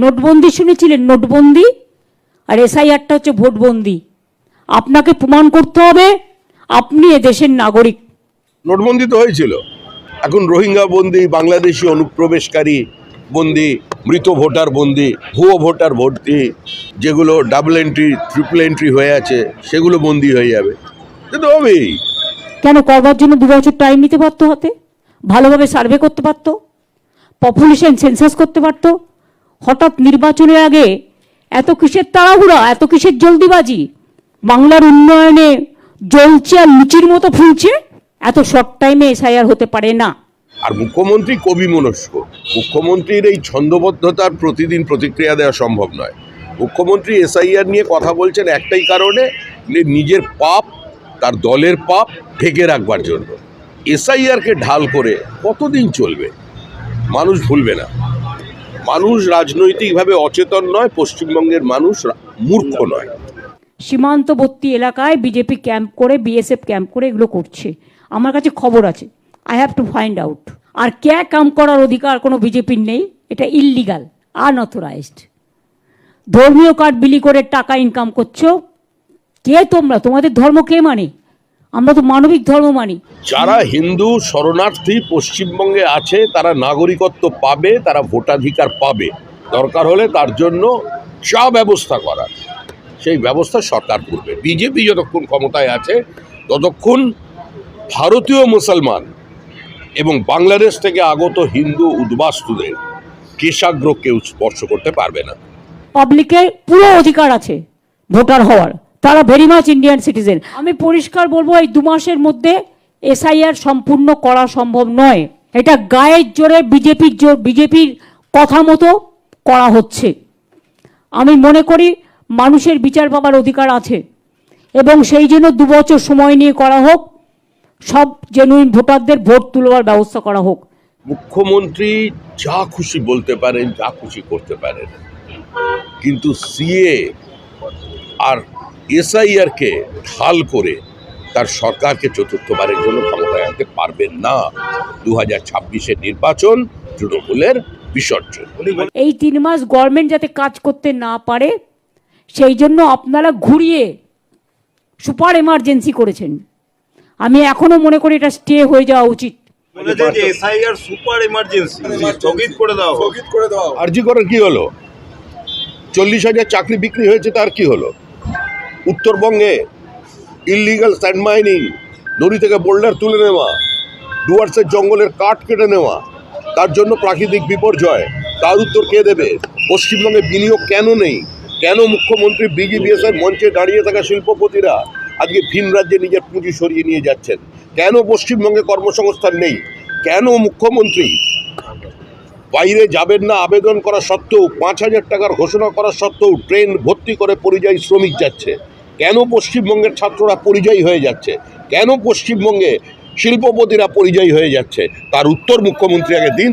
নোটবন্দি শুনেছিলেন? নোটবন্দি? আর এসআইআরটা হচ্ছে ভোটবন্দি। আপনাকে প্রমাণ করতে হবে আপনি এ দেশের নাগরিক। নোটবন্দি তো হয়েছিল। এখন রোহিঙ্গা বন্দি বাংলাদেশি অনুপ্রবেশকারী বন্দি মৃত ভোটার বন্দি ভুয়ো ভোটার ভর্তি যেগুলো ডাবল এন্ট্রি ট্রিপল এন্ট্রি হয়ে আছে সেগুলো বন্দি হয়ে যাবে। তো হবেই। কেন করবার জন্য দু বছর টাইম নিতে পারতো হাতে? ভালোভাবে সার্ভে করতে পারতো? পপুলেশন সেন্সাস করতে পারতো? হঠাৎ নির্বাচনের আগে এত কিসের তাড়াহুড়া, এত কিসের জলদিবাজি? বাংলার উন্নয়নে জ্বলছে আর লুচির মতো ফুলছে? এত শর্ট টাইমে এসআইআর হতে পারে না। আর মুখ্যমন্ত্রী কবি মনস্ক, মুখ্যমন্ত্রীর এই ছন্দবদ্ধতার প্রতিদিন প্রতিক্রিয়া দেওয়া সম্ভব নয়। মুখ্যমন্ত্রী এসআইআর নিয়ে কথা বলছেন একটাই কারণে নিজের পাপ, তার দলের পাপ ঢেকে রাখবার জন্য। এসআইআরকে ঢাল করে কতদিন চলবে? মানুষ ভুলবে না। মানুষ রাজনৈতিকভাবে অচেতন নয়, পশ্চিমবঙ্গের মানুষ মূর্খ নয়। সীমান্তবর্তী এলাকায় বিজেপি ক্যাম্প করে, বিএসএফ ক্যাম্প করে এগুলো করছে। আমার কাছে খবর আছে। I have to find out আর কে কাম করার অধিকার কোনো বিজেপির নেই? এটা ইললিগাল আনঅথরাইজড ধর্মীয় কার্ড বিলি করে টাকা ইনকাম করছ। কে তোমরা? তোমাদের ধর্ম কে মানে? আমরা তো মানবিক ধর্ম মানি। যারা হিন্দু শরণার্থী পশ্চিমবঙ্গে আছে তারা নাগরিকত্ব পাবে তারা ভোটাধিকার পাবে। দরকার হলে তার জন্য যা ব্যবস্থা করার সেই ব্যবস্থা সরকার করবে। বিজেপি যতক্ষণ ক্ষমতায় আছে ততক্ষণ ভারতীয় মুসলমান এবং বাংলাদেশ থেকে আগত হিন্দু উদ্বাস্তুদের কেশাগ্র কেউ স্পর্শ করতে পারবে না। পাবলিকের পুরো অধিকার আছে ভোটার হওয়ার। তারা ভেরি মাচ ইন্ডিয়ান সিটিজেন আমি পরিষ্কার বলব, এই দু মাসের মধ্যে এসআইআর সম্পূর্ণ করা সম্ভব নয়। এটা গায়ের জোরে বিজেপির জোর বিজেপির কথা মতো করা হচ্ছে। আমি মনে করি মানুষের বিচার পাবার অধিকার আছে। এবং সেই জন্য দু বছর সময় নিয়ে করা হোক, সব জেনুইন ভোটারদের ভোট তুলবার ব্যবস্থা করা হোক। মুখ্যমন্ত্রী যা খুশি বলতে পারেন, যা খুশি করতে পারেন। কিন্তু সিএ আর এসআইআরকে ঢাল করে তার সরকারকে চতুর্থবারের জন্য ক্ষমতায় আনতে পারবেন না। দু হাজার ছাব্বিশের নির্বাচন তৃণমূলের বিসর্জন। এই তিন মাস গভর্নমেন্ট যাতে কাজ করতে না পারে সেই জন্য আপনারা ঘুরিয়ে সুপার এমার্জেন্সি করেছেন। আমি এখনও মনে করি এটা স্টে হয়ে যাওয়া উচিত। বলেছেন যে এসআইআর সুপার এমার্জেন্সি স্থগিত করে দাও আরজি করার কি হলো? চল্লিশ হাজার চাকরি বিক্রি হয়েছে তার কি হলো? উত্তরবঙ্গে ইললিগাল স্যান্ড মাইনিং নদী থেকে বোল্ডার তুলে নেওয়া, ডুয়ার্সের জঙ্গলের কাঠ কেটে নেওয়া, তার জন্য প্রাকৃতিক বিপর্যয়। তার উত্তর কে দেবে? পশ্চিমবঙ্গে বিনিয়োগ কেন নেই? কেন মুখ্যমন্ত্রী বিজিবিএসের মঞ্চে দাঁড়িয়ে থাকা শিল্পপতিরা আজকে ভিন রাজ্যে নিজের পুঁজি সরিয়ে নিয়ে যাচ্ছেন? কেন পশ্চিমবঙ্গে কর্মসংস্থান নেই? কেন মুখ্যমন্ত্রী বাইরে যাবেন না আবেদন করা সত্ত্বেও, পাঁচ হাজার টাকার ঘোষণা করা সত্ত্বেও, ট্রেন ভর্তি করে পরিযায়ী শ্রমিক যাচ্ছে? কেন পশ্চিমবঙ্গের ছাত্ররা পরিযায়ী হয়ে যাচ্ছে? কেন পশ্চিমবঙ্গে শিল্পপতিরা পরিযায়ী হয়ে যাচ্ছে? তার উত্তর মুখ্যমন্ত্রী আগে দিন